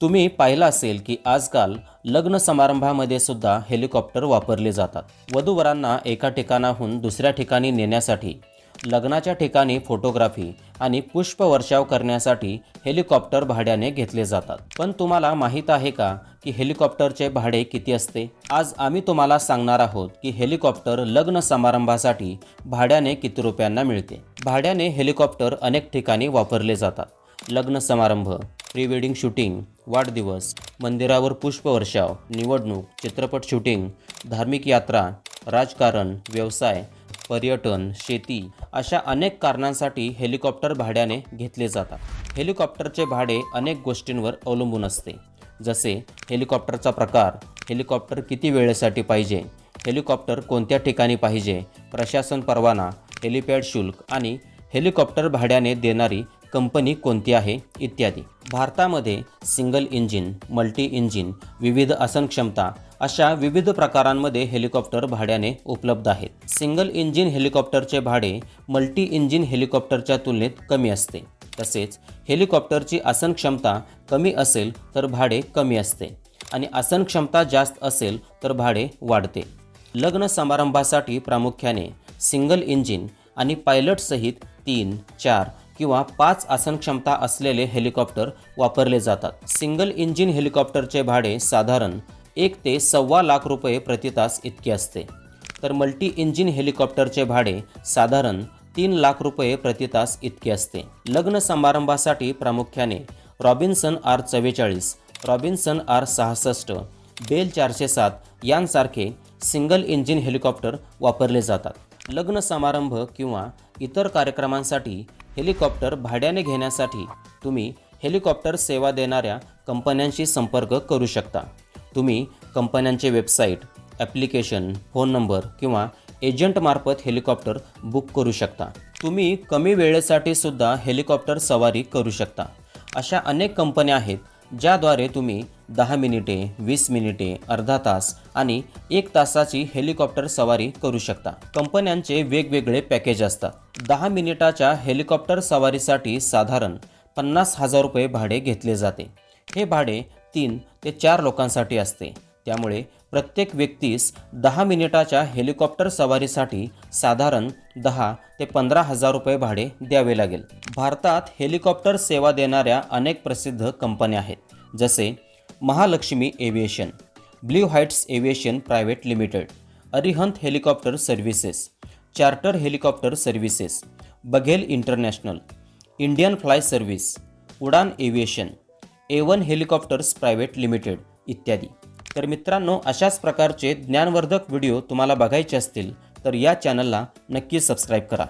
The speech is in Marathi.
तुम्ही पाहिलं असेल की आजकाल लग्न समारंभामध्ये सुद्धा हेलिकॉप्टर वापरले जातात. वधूवरांना एका ठिकाणाहून दुसऱ्या ठिकाणी नेण्यासाठी लग्नाच्या ठिकाणी फोटोग्राफी आणि पुष्पवर्षाव करण्यासाठी हेलिकॉप्टर भाड्याने घेतले जातात. पण तुम्हाला माहीत आहे का की हेलिकॉप्टरचे भाडे किती असते? आज आम्ही तुम्हाला सांगणार आहोत की हेलिकॉप्टर लग्न समारंभासाठी भाड्याने किती रुपयांना मिळते. भाड्याने हेलिकॉप्टर अनेक ठिकाणी वापरले जातात. लग्न समारंभ प्री वेडिंग शूटिंग वाढदिवस मंदिरावर पुष्पवर्षाव निवडणूक चित्रपट शूटिंग धार्मिक यात्रा राजकारण व्यवसाय पर्यटन शेती अशा अनेक कारणांसाठी हेलिकॉप्टर भाड्याने घेतले जातात. हेलिकॉप्टरचे भाडे अनेक गोष्टींवर अवलंबून असते. जसे हेलिकॉप्टरचा प्रकार हेलिकॉप्टर किती वेळेसाठी पाहिजे हेलिकॉप्टर कोणत्या ठिकाणी पाहिजे प्रशासन परवाना हेलिपॅड शुल्क आणि हेलिकॉप्टर भाड्याने देणारी कंपनी कोणती आहे? इत्यादी. भारतामध्ये सिंगल इंजिन मल्टी इंजिन विविध आसन क्षमता अशा विविध प्रकारांमध्ये हेलिकॉप्टर भाड्याने उपलब्ध आहेत. सिंगल इंजिन हेलिकॉप्टरचे भाडे मल्टी इंजिन हेलिकॉप्टरच्या तुलनेत कमी असते. तसेच हेलिकॉप्टरची आसन क्षमता कमी असेल तर भाडे कमी असते आणि आसन क्षमता जास्त असेल तर भाडे वाढते. लग्न समारंभासाठी प्रामुख्याने सिंगल इंजिन आणि पायलटसहित तीन चार किंवा पाच आसन क्षमता असलेले हेलिकॉप्टर वापरले जातात. सिंगल इंजिन हेलिकॉप्टरचे भाडे साधारण एक ते सव्वा लाख रुपये प्रति तास इतके असते. तर मल्टी इंजिन हेलिकॉप्टरचे भाडे साधारण तीन लाख रुपये प्रति तास इतके असते. लग्न समारंभासाठी प्रामुख्याने रॉबिन्सन आर चव्वेचाळीस रॉबिन्सन आर सहासष्ट बेल चारशे सात यांसारखे सिंगल इंजिन हेलिकॉप्टर वापरले जातात. लग्न समारंभ किंवा इतर कार्यक्रमांसाठी हेलिकॉप्टर भाड्याने घेण्यासाठी तुम्ही हेलिकॉप्टर सेवा देणाऱ्या कंपन्यांशी संपर्क करू शकता. तुम्ही कंपन्यांचे वेबसाईट ॲप्लिकेशन फोन नंबर किंवा एजंटमार्फत हेलिकॉप्टर बुक करू शकता. तुम्ही कमी वेळेसाठी सुद्धा हेलिकॉप्टर सवारी करू शकता. अशा अनेक कंपन्या आहेत ज्याद्वारे तुम्ही दहा मिनिटे वीस मिनिटे अर्धा तास आणि एक तासाची हेलिकॉप्टर सवारी करू शकता. कंपन्यांचे वेगवेगळे पॅकेज असतात. दहा मिनिटाच्या हेलिकॉप्टर सवारीसाठी साधारण पन्नास हजार रुपये भाडे घेतले जाते. हे भाडे तीन ते चार लोकांसाठी असते. त्यामुळे प्रत्येक व्यक्तीस दहा मिनिटाच्या हेलिकॉप्टर सवारीसाठी साधारण दहा ते पंधरा हजार रुपये भाडे द्यावे लागेल. भारतात हेलिकॉप्टर सेवा देणाऱ्या अनेक प्रसिद्ध कंपन्या आहेत जसे Mahalaxmi aviation blue heights aviation private limited Arihant helicopter services charter helicopter services Baghel international Indian fly service Udan aviation A one helicopters private limited इत्यादी. तर मित्रांनो अशाच प्रकारचे ज्ञानवर्धक व्हिडिओ तुम्हाला बघायचे असतील तर या चॅनलला नक्की सबस्क्राईब करा.